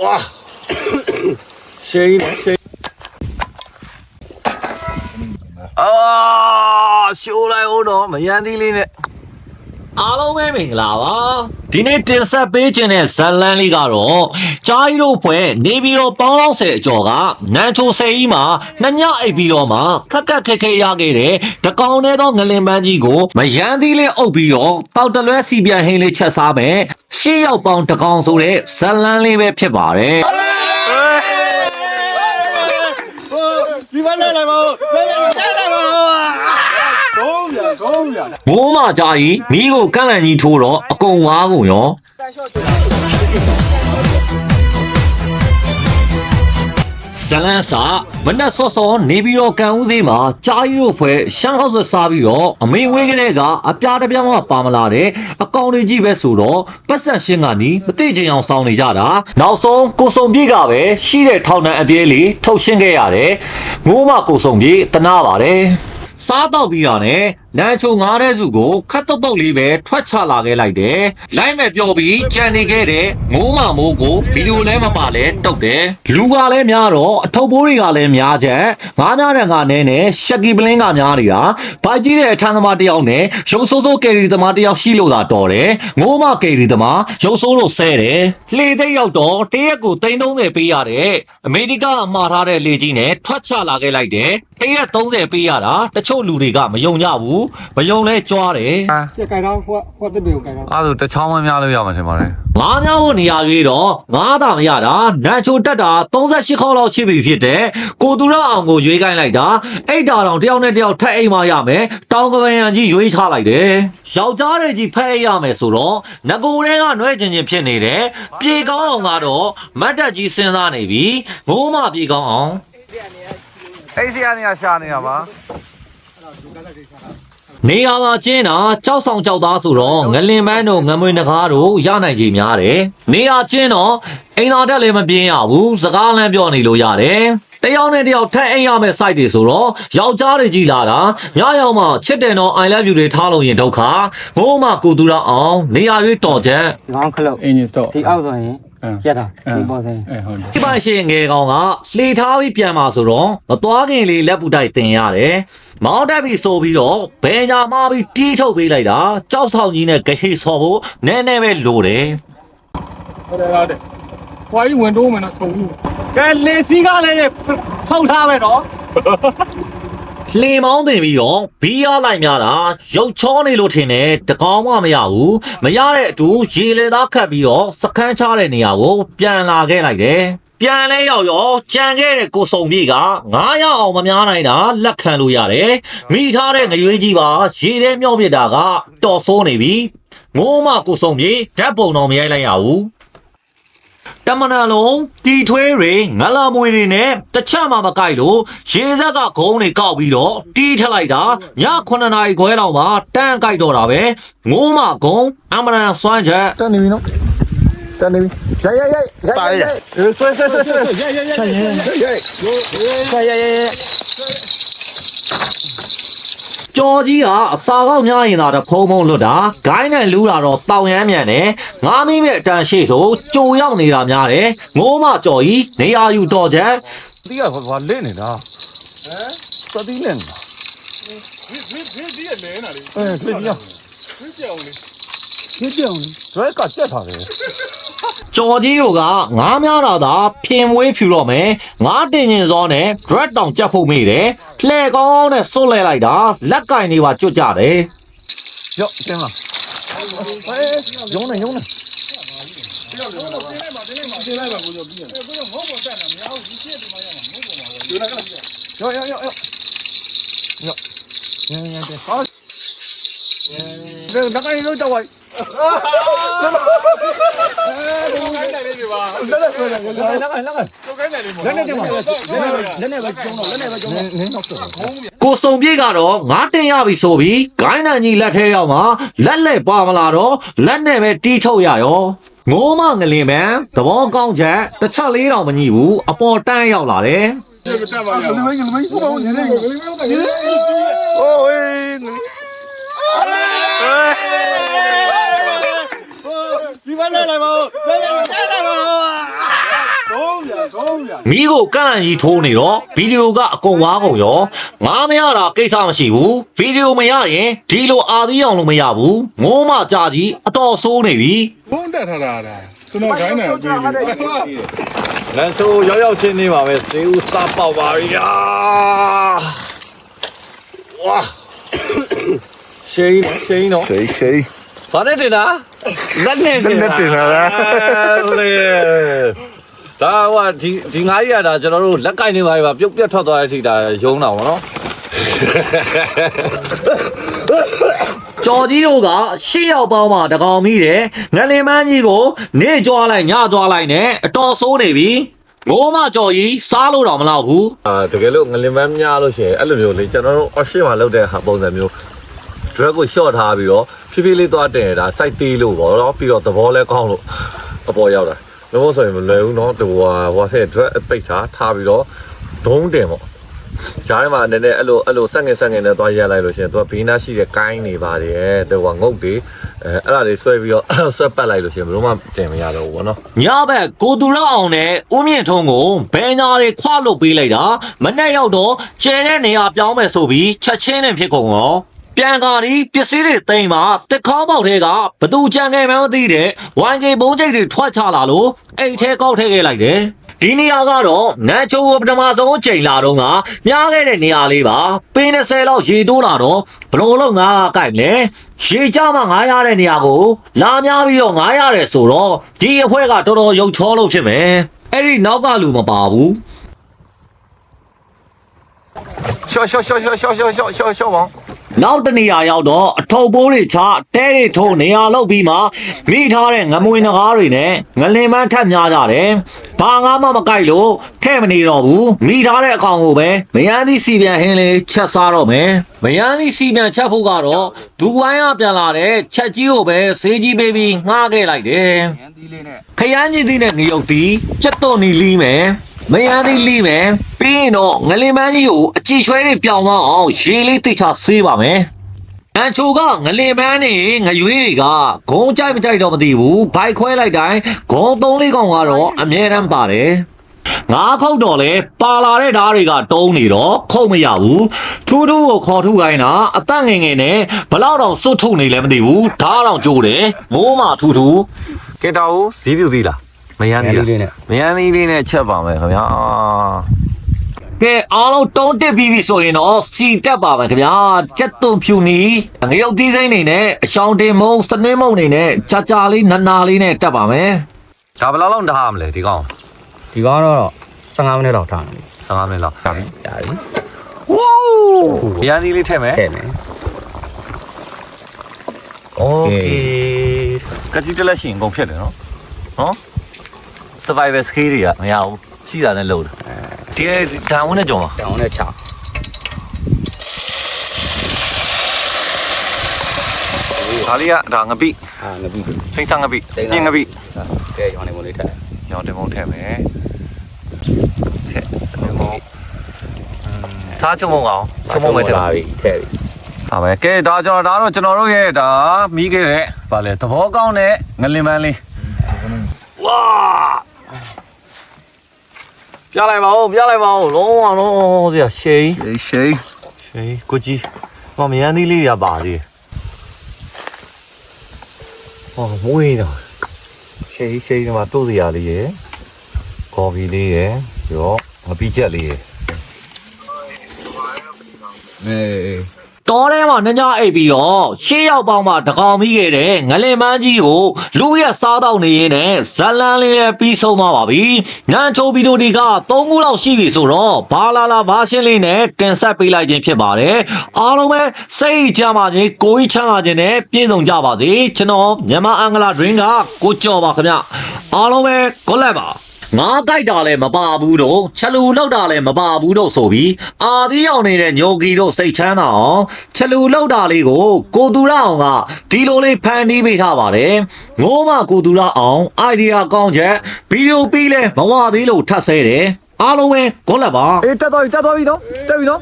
哇，谁呢？谁？啊，修来我呢，没眼力嘞。 အားလုံးပဲမင်္ဂလာပါဒီနေ့တင်ဆက်ပေးခြင်းတဲ့ဇတ်လန်းလေးကတော့ကြားရီတို့ဖွဲ့နေပြီးတော့ပေါင်းလောက်ဆယ်အကျော်ကနန်းချိုဆယ်ကြီးမှာနှစ်ညအိပ်ပြီးတော့မှခက်ခက်ခဲခဲရခဲ့တဲ့တကောင်ထဲသောငလင်ပန်းကြီးကိုမယန်းသီးလေးအုပ်ပြီးတော့တောက်တလွဲစီပြန်ဟင်းလေးချက်စားမယ်ရှေ့ရောက်ပေါင်းတကောင်ဆိုတဲ့ဇတ်လန်းလေးပဲဖြစ်ပါတယ်ဒီမလေးလိုက်ပါဦးလိုက်လိုက်လိုက်ပါဦး သုံးပြသုံးပြ မိုးမကြားကြီးမိကိုကန့်လန့်ကြီးထိုးတော့အကုန်ဝါကုန်ရောဇလန်းစာမနက်စောစောနေပြီးတော့ကန်ဦးသေးမှာကြားရီတို့ဖွဲ့ရှမ်းဟောက်ဆွစားပြီးတော့အမေဝေးကလေးကအပြားတစ်ပြားမှပါမလာတဲ့အကောင်တွေကြီးပဲဆိုတော့ပတ်ဆက်ရှင်းကနီးမသိချင်အောင်စောင်းနေကြတာနောက်ဆုံးကိုစုံပြေးကပဲရှိတဲ့ထောင်နှံအပြေးလေးထုတ်ရှင်းခဲ့ရတယ်ငိုးမကိုစုံပြေးတနာပါတယ် စားတော့ပြီးတော့ ਨੇ နန်းချုံငားတဲ့စုကိုခတ်တုတ်တုတ်လေးပဲထွက်ချလာခဲ့လိုက်တယ်။လိုက်မဲ့ပြောပြီးကြံနေခဲ့တဲ့မိုးမမိုးကိုဗီဒီယိုလဲမပါလဲတုတ်တယ်။လူကလည်းများတော့အထုပ်ပိုးတွေကလည်းများချက်ငားများတဲ့ငါနဲ့နဲ့ရှက်ကီပလင်းကများနေတာ။ဘာကြီးတဲ့အထမ်းသမားတစ်ယောက်နဲ့ရုံဆိုးဆိုးကယ်ရီသမားတစ်ယောက်ရှိလို့သာတော်တယ်။ငိုးမကယ်ရီသမားရုံဆိုးလို့ဆဲတယ်။လှေသိပ်ရောက်တော့တရက်ကို330ပေးရတဲ့အမေရိကအမှားထားတဲ့လေကြီးနဲ့ထွက်ချလာခဲ့လိုက်တယ်။ တရက်30ပေးရတာတချို့လူတွေကမယုံကြဘူး။မယုံလဲကြွားတယ်။ရှက်ကြိုင်တော့ဟိုဟိုတစ်ပေကိုကြိုင်တော့အဲ့ဒါတချောင်းမများလို့ရမှာထင်ပါတယ်ငါးများဖို့နေရာရွေးတော့ငါးသာမရတာနန်ချိုတက်တာ38ခေါက်လောက်ရှိပြီဖြစ်တယ်ကိုသူရအောင်ကိုရွေးခိုင်းလိုက်တာအိတ်တာတောင်တယောက်နဲ့တယောက်ထက်အိမ်မရမယ်တောင်ကပန်ရန်ကြီးရွေးချလိုက်တယ်ယောက်ျားတွေကြီးဖက်အိတ်ရမယ်ဆိုတော့ငကိုတဲကနှွဲကျင်ချင်းဖြစ်နေတယ်ပြေကောင်းအောင်ကတော့မတ်တက်ကြီးစဉ်းစားနေပြီငိုးမပြေကောင်းအောင် အိတ်စီကနေရှာနေတာပါနေရာသာကျင်းတာကြောက်ဆောင်ကြောက်သားဆိုတော့ငလင်ပန်းတို့ငမွေနဂါးတို့ရနိုင်ကြီးများတယ်။နေရာကျင်းတော့အိမ်သာတက်လည်းမပြင်းရဘူးစကားလမ်းပြောနေလို့ရတယ်။ တယောက်နဲ့တယောက်ထက်အိမ်ရမယ့် site တွေဆိုတော့ယောက်ျားတွေကြီးလာတာညရောက်မှချစ်တယ်တော့ I love you တွေထားလို့ရင်ဒုက္ခငိုးမှကိုသူရအောင်နေရာရွေးတော်ချက်ငေါင်းခလုတ်အင်ဂျင်စတော့ဒီအောက်ဆိုရင်ရက်တာဒီပေါ်ဆိုရင်အဲဟုတ်တယ်ဒီပါရှင်ငယ်ကောင်ကလှေထားပြီးပြန်มาဆိုတော့မသွားခင်လေးလက်ပူတိုက်တင်ရတယ်။မောင်းတက်ပြီးဆိုပြီးတော့ဘယ်ညာမှပြီးတီးထုတ်ပေးလိုက်တာကြောက်ဆောင်ကြီးနဲ့ဂဟေဆော်ဖို့နည်းနည်းပဲလိုတယ်ဟုတ်တယ်ဟုတ်တယ် ဟွာကြီးဝင်တော့မယ်နော်ချုံဘူး။ကဲလေစီးကလည်းထုတ်ထားပဲတော့။လှေမောင်းတင်ပြီးတော့ဘီးရလိုက်များတာရုပ်ချောနေလို့ထင်တယ်တကောင်မှမရဘူးမရတဲ့အတူရေလေသားခတ်ပြီးတော့စကန်းချတဲ့နေရာကိုပြန်လာခဲ့လိုက်တယ်ပြန်လဲရောက်ရောကြံခဲ့တဲ့ကိုစုံပြေက900အောင်မများနိုင်တာလက်ခံလို့ရတယ်မိထားတဲ့ငရွေးကြီးပါရေထဲမြောက်ပြစ်တာကတော်ဆိုးနေပြီငိုးမကိုစုံပြေဓာတ်ပုံတော်မရိုက်လိုက်ရဘူး တမနာလုံးတီထွေးတွေငလာမွေတွေနဲ့တချမှမကိုက်လို့ရေဇက်ကဂုံးတွေကောက်ပြီးတော့တီးထလိုက်တာည9နာရီခွဲလောက်မှာတန်းကိုက်တော့တာပဲငိုးမဂုံးအမရန်စွမ်းချက်တက်နေပြီနော်တက်နေပြီရိုက်ရိုက်ရိုက်ရိုက်ပါရဆွဲဆွဲဆွဲဆွဲရိုက်ရိုက်ရိုက်ရိုက်ရိုက်ရိုက်ရိုက်ရိုက်ကြော်ကြီးက အစာကောက်များရင်သာတဖုံဖုံလွတ်တာဂိုင်းနဲ့လူတာတော့တောင်ရမ်းမြန်တယ်ငားမိမဲ့အတန်ရှိဆိုကြိုရောက်နေတာများတယ်ငိုးမကြော်ကြီးနေရာယူတော်ချက်တီးကဘာလင့်နေတာဟမ်သတိလင့်နေတာဖေးဖေးဖေးဒီရလဲနာလေအဲဖေးကြီးဖေးပြောင်းလေပြည့်ပြောင်းဒရက်ကကြက်ထားတယ် ကြော်ကြီးတို့ကငားများတာသာဖင်မွေးဖြူတော့မယ်ငားတင်ရင်စောနဲ့ dread တောင်ကြက်ဖို့မိတယ်လှဲကောင်းနဲ့စွတ်လဲလိုက်တာလက်ကင်တွေပါကျွတ်ကြတယ်ရော့တင်းလားဟဲ့ရုံးနေရုံးနေတင်လိုက်ပါကိုကြောပြီးရကိုကြောငေါ့ပေါ်တက်တာမရဘူးဒီချက်ဒီမှာရမှာငေါ့ပေါ်မှာပဲဒီနာကလည်းရော့ရော့ရော့ရော့ရော့ညညညဟာဒါကနေတော့ကြောက်ဝိုင်းကိုင်းတယ်လေးတွေပါ လက်လက်ဆွဲလိုက်လက်လက်လက်လက်လက်နဲ့တင်ပါလက်နဲ့ပဲကျုံတော့လက်နဲ့ပဲကျုံတော့နင်းတော့ဆိုကိုစုံပြေးကတော့ငါတင်ရပြီဆိုပြီးဂိုင်းနန်ကြီးလက်ထဲရောက်မှာလက်လက်ပါမလာတော့လက်နဲ့ပဲတီးထုတ်ရရောငိုးမငလင်ပန်သဘောကောင်းချက်တစ်ချက်လေးတော့မညီဘူးအပေါ်တန်းရောက်လာတယ်တက်ပါရအောင်ငလိမ့်ငလိမ့်ဘောင်းနေနေငလိမ့်ဘောင်းနေနေအိုးဟေး ဒီမလေးလိုက်ပါဦးလိုက်လိုက်လိုက်ပါဦးကောင်းရမိကိုကန့်လန့်ကြီးထိုးနေတော့ဗီဒီယိုကအကုန်ဝါကုန်ရောငားမရတာကိစ္စမရှိဘူးဗီဒီယိုမရရင်ဒီလိုအာသီးအောင်လို့မရဘူးငိုးမကြကြီးအတော်ဆိုးနေပြီဘုံတက်ထားတာလားကျွန်တော်ခိုင်းတယ်ပြေးပြီလန်ဆိုရောက်ရောက်ချင်းနေပါပဲစေဦးစားပေါက်ပါရီယာဝါရှိန်ရှိန်နော်ရှိရှိဘာနဲ့တင်တာ လက်နဲ့တင်တာလက်နဲ့တင်တာလားလေဒါဟိုဒီဒီငါးကြီးကဒါကျွန်တော်တို့လက်ကင်နေပါပါပြုတ်ပြတ်ထွက်သွားတဲ့အထိဒါယုံတာဗောနော်ကြော်ကြီးတို့ကရှေ့ရောက်ပေါင်းမှာတကောင်မိတယ်ငလင်မန်းကြီးကိုနေကြွားလိုက်ညကြွားလိုက်နဲ့အတော်ဆိုးနေပြီငိုးမကြော်ကြီးစားလို့တော့မလောက်ဘူးအာတကယ်လို့ငလင်မန်းများလို့ရှိရင်အဲ့လိုမျိုးလေကျွန်တော်တို့အော်ရှင်းမှာလုပ်တဲ့ဟာပုံစံမျိုး drag ကို short ထားပြီးတော့ ဖြည်းဖြည်းလေးသွားတင်တာ site သေးလို့ဗောနော်ပြီးတော့သဘောလဲကောင်းလို့အပေါ်ရောက်တာလုံးဝဆိုရင်မလွယ်ဘူးနော်ဟိုဟာဟိုဟဲ့ drag ပိတ်ထားထားပြီးတော့ဒုံးတင်ပေါ့ဂျားထဲမှာနည်းနည်းအဲ့လိုအဲ့လိုဆက်ငင်ဆက်ငင်နဲ့သွားရက်လိုက်လို့ရှိရင်သူကဘေးနားရှိတဲ့ကိုင်းနေပါတယ်သူကငုတ်တွေအဲအဲ့ဒါတွေဆွဲပြီးတော့ဆွဲပတ်လိုက်လို့ရှိရင်ဘယ်လိုမှတင်မရတော့ဘူးဗောနော်ညဘက်ကိုသူရအောင်နဲ့ဦးမြင့်ထုံးကိုဘယ်ညာတွေခွလုတ်ပေးလိုက်တာမနဲ့ရောက်တော့ကျဲတဲ့နေရာပြောင်းမယ်ဆိုပြီးချက်ချင်းနဲ့ဖြစ်ကုန်ရော ပြန်ကားဒီပစ္စည်းတွေတိမ်မှာတစ်ခေါက်ပေါက်ထဲကဘသူကြံခဲ့မှန်းမသိတဲ့ 1K ဘုံကျိတ်တွေထွက်ချလာလို့အိတ်ထဲကောက်ထဲခဲ့လိုက်တယ်ဒီနေရာကတော့နန်းချိုးကိုပထမဆုံးအချိန်လာတော့ကမြားခဲ့တဲ့နေရာလေးပါပင်း20လောက်ရေတိုးလာတော့ဘလို့လို့ငါးကိုက်လဲရေကြမှာငါးရတဲ့နေရာကို လာများပြီးတော့ငါးရတယ်ဆိုတော့ဒီအဖွဲကတော်တော်ရုပ်ချောလို့ဖြစ်မယ်အဲ့ဒီနောက်ကလူမပါဘူးရှော့ရှော့ရှော့ရှော့ရှော့ရှော့ရှော့ရှော့ရှော့ပါ နောက်တနေရာရောက်တော့အထုပ်ပိုးတွေချတဲတွေထိုးနေရာလောက်ပြီးမှမိထားတဲ့ငမွေနဂါးတွေနဲ့ငလင်မန်းထက်များကြတယ်။ဘာငါမှမကြိုက်လို့ထဲ့မနေတော့ဘူး။မိထားတဲ့အကောင်ကိုပဲမယန်းသီးစီပြန်ဟင်းလေးချက်စားတော့မယ်။မယန်းသီးစီပြန်ချက်ဖို့ကတော့ဒူဝိုင်းကပြန်လာတဲ့ချက်ကြီးကိုပဲစေးကြီးပေးပြီးငှားခဲ့လိုက်တယ်။ခရမ်းကြီးသီးနဲ့ငရုတ်သီးချက်တော့နီလီးမယ်။ မယန်းသေးလိမယ်ပြီးရင်တော့ငလင်မန်းကြီးကိုအကြည့်ချွဲတွေပြောင်းသွားအောင်ရေလေးတိတ်ချဆေးပါမယ်အန်ချိုကငလင်မန်းနေငရွေးတွေကဂုံကြိုက်မကြိုက်တော့မသိဘူးဘိုက်ခွဲလိုက်တိုင်းဂုံသုံးလေးကောင်ကတော့အမြဲတမ်းပါတယ်ငါးခေါက်တော့လေပါလာတဲ့ဓားတွေကတုံးနေတော့ခုတ်မရဘူးထူးထူးကိုခေါ်ထူခိုင်းတာအသက်ငယ်ငယ်နဲ့ဘလောက်တော့စွတ်ထုတ်နေလဲမသိဘူးဓားတော့ကြိုးတယ်မိုးမှထူးထူးကင်တာကိုဈေးပြူသေးလား မယန်းသေးလားမယန်းသေးလေးနဲ့ချက်ပါမယ်ခင်ဗျာ ကဲအားလုံးတုံးတက်ပြီးပြီဆိုရင်တော့စီတက်ပါမယ်ခင်ဗျာချက်သွန်ဖြူနီငရုတ်သီးစိမ့်နေနဲ့အရှောင်းတင်မုံစနွင်းမုံနေနဲ့ကြာကြာလေးနနာလေးနဲ့တက်ပါမယ် ဒါဘယ်လောက်လောက်ထားမလဲဒီကောင် ဒီကောင်တော့15မိနစ်လောက်ထားတယ် 15မိနစ်လောက်ကြာပြီ ဒါပြီ ဝိုးမယန်းသေးလေးထည့်မယ် ထည့်မယ် โอเคကတိတက်လက်ရှိရင်အကုန်ဖြစ်တယ်နော်နော် survival skill တွေကမရဘူးရှိတာနဲ့လုပ်တယ်ဒီဓာတ်ဝင်နဲ့ကြော်ပါတောင်းနဲ့ချဒါလေးကဒါငပိအာငပိကစိမ့်ဆငပိပြင်းငပိဲရောင်းနေမလို့ထည့်ညောင်တင်မုံထည့်မယ်ဆက်စနေမုံသားချုံမုံအောင်ချုံမုံမဲ့ထည့်ပါပြီထည့်ပြီဟာပဲကဲဒါကျွန်တော်ဒါတော့ကျွန်တော်တို့ရဲ့ဒါမီးခဲ့တဲ့ဗာလဲသဘောကောင်းတဲ့ငလင်ပန်းလေးဝါ ပြလိုက်ပါဦးပြလိုက်ပါဦးလုံးအောင်လုံးစရာရှိန်ရှိရှိရှိန်ကိုကြီးဟောမယန်းသီးလေးရပါသေးတယ်ဟောမွေးတော့ရှိန်ရှိန်ဒီမှာတို့စရာလေးရယ်ကော်ဖီလေးရယ်ပြီးတော့ငပိချက်လေးရယ်အေး တော်ထဲမှာနှညအိပ်ပြီးတော့ရှေ့ရောက်ပေါင်းမှာတကောင်မိခဲ့တဲ့ငလင်မန်းကြီးကိုလူရဲ့စားတော့နေရင်းနဲ့ဇလန်းလေးလည်းပြီးဆုံးသွားပါပြီ။ညံချိုဗီဒီယိုဒီက3ခုလောက်ရှိပြီဆိုတော့ဘာလာလာဘာရှင်းလေးနဲ့တင်ဆက်ပေးလိုက်ခြင်းဖြစ်ပါတယ်။အားလုံးပဲစိတ်ကြပါစေကိုကြီးချမ်းသာခြင်းနဲ့ပြည့်စုံကြပါစေ။ကျွန်တော်မြန်မာအင်္ဂလာ drink ကကိုကြော်ပါခင်ဗျ။အားလုံးပဲ good luck ပါ ငါကြိုက်တာလည်းမပါဘူးတော့ချက်လူလောက်တာလည်းမပါဘူးတော့ဆိုပြီးအာသီးရောက်နေတဲ့ညိုကီတို့စိတ်ချမ်းသာအောင်ချက်လူလောက်တာလေးကိုကိုသူရအောင်ကဒီလိုလေးဖန်တီးပေးထားပါတယ်ငိုးမကိုသူရအောင်အိုင်ဒီယာကောင်းချက်ဗီဒီယိုပြီးလဲမဝသေးလို့ထပ်ဆဲတယ်အားလုံးပဲဂေါ်လက်ပါအေးတက်သွားပြီတက်သွားပြီနော်တက်ပြီနော်